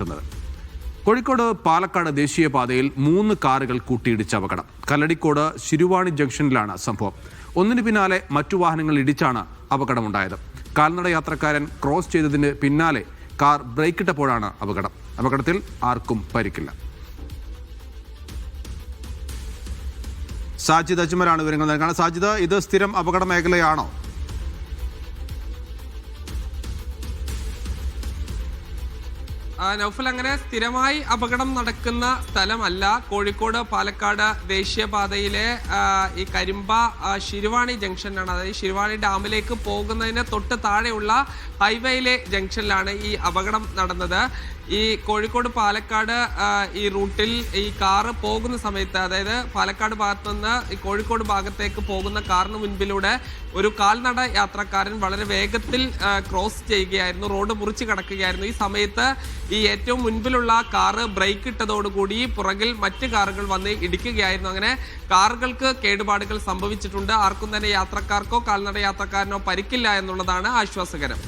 നടക്കുന്നത് കോഴിക്കോട് പാലക്കാട് ദേശീയപാതയിൽ മൂന്ന് കാറുകൾ കൂട്ടിയിടിച്ച അപകടം. കല്ലടിക്കോട് ശിരുവാണി ജംഗ്ഷനിലാണ് സംഭവം. ഒന്നിനു പിന്നാലെ മറ്റു വാഹനങ്ങൾ ഇടിച്ചാണ് അപകടമുണ്ടായത്. കാൽനട യാത്രക്കാരൻ ക്രോസ് ചെയ്തതിന് പിന്നാലെ കാർ ബ്രേക്കിട്ടപ്പോഴാണ് അപകടം. അപകടത്തിൽ ആർക്കും പരിക്കില്ല. സാജിദ് അജ്മലാണ് വിവരങ്ങൾ നൽകുന്നത് സാജിദ് ഇത് സ്ഥിരം അപകട മേഖലയാണോ? നൗഫൽ അങ്ങനെ സ്ഥിരമായി അപകടം നടക്കുന്ന സ്ഥലമല്ല. കോഴിക്കോട് പാലക്കാട് ദേശീയപാതയിലെ ഈ കരിമ്പ ശിരുവാണി ജംഗ്ഷനിലാണ്. അതായത് ശിരുവാണി ഡാമിലേക്ക് പോകുന്നതിന് തൊട്ട് താഴെയുള്ള ഹൈവേയിലെ ജംഗ്ഷനിലാണ് ഈ അപകടം നടന്നത്. ഈ കോഴിക്കോട് പാലക്കാട് ഈ റൂട്ടിൽ ഈ കാറ് പോകുന്ന സമയത്ത് അതായത് പാലക്കാട് ഭാഗത്തുനിന്ന് ഈ കോഴിക്കോട് ഭാഗത്തേക്ക് പോകുന്ന കാറിന് മുൻപിലൂടെ ഒരു കാൽനട യാത്രക്കാരൻ വളരെ വേഗത്തിൽ ക്രോസ് ചെയ്യുകയായിരുന്നു. റോഡ് മുറിച്ച് കടക്കുകയായിരുന്നു. ഈ സമയത്ത് ഈ ഏറ്റവും മുൻപിലുള്ള കാറ് ബ്രേക്ക് ഇട്ടതോടുകൂടി പുറകിൽ മറ്റ് കാറുകൾ വന്ന് ഇടിക്കുകയായിരുന്നു. അങ്ങനെ കാറുകൾക്ക് കേടുപാടുകൾ സംഭവിച്ചിട്ടുണ്ട്. ആർക്കും തന്നെ യാത്രക്കാർക്കോ കാൽനട യാത്രക്കാരനോ പരിക്കില്ല എന്നുള്ളതാണ് ആശ്വാസകരം.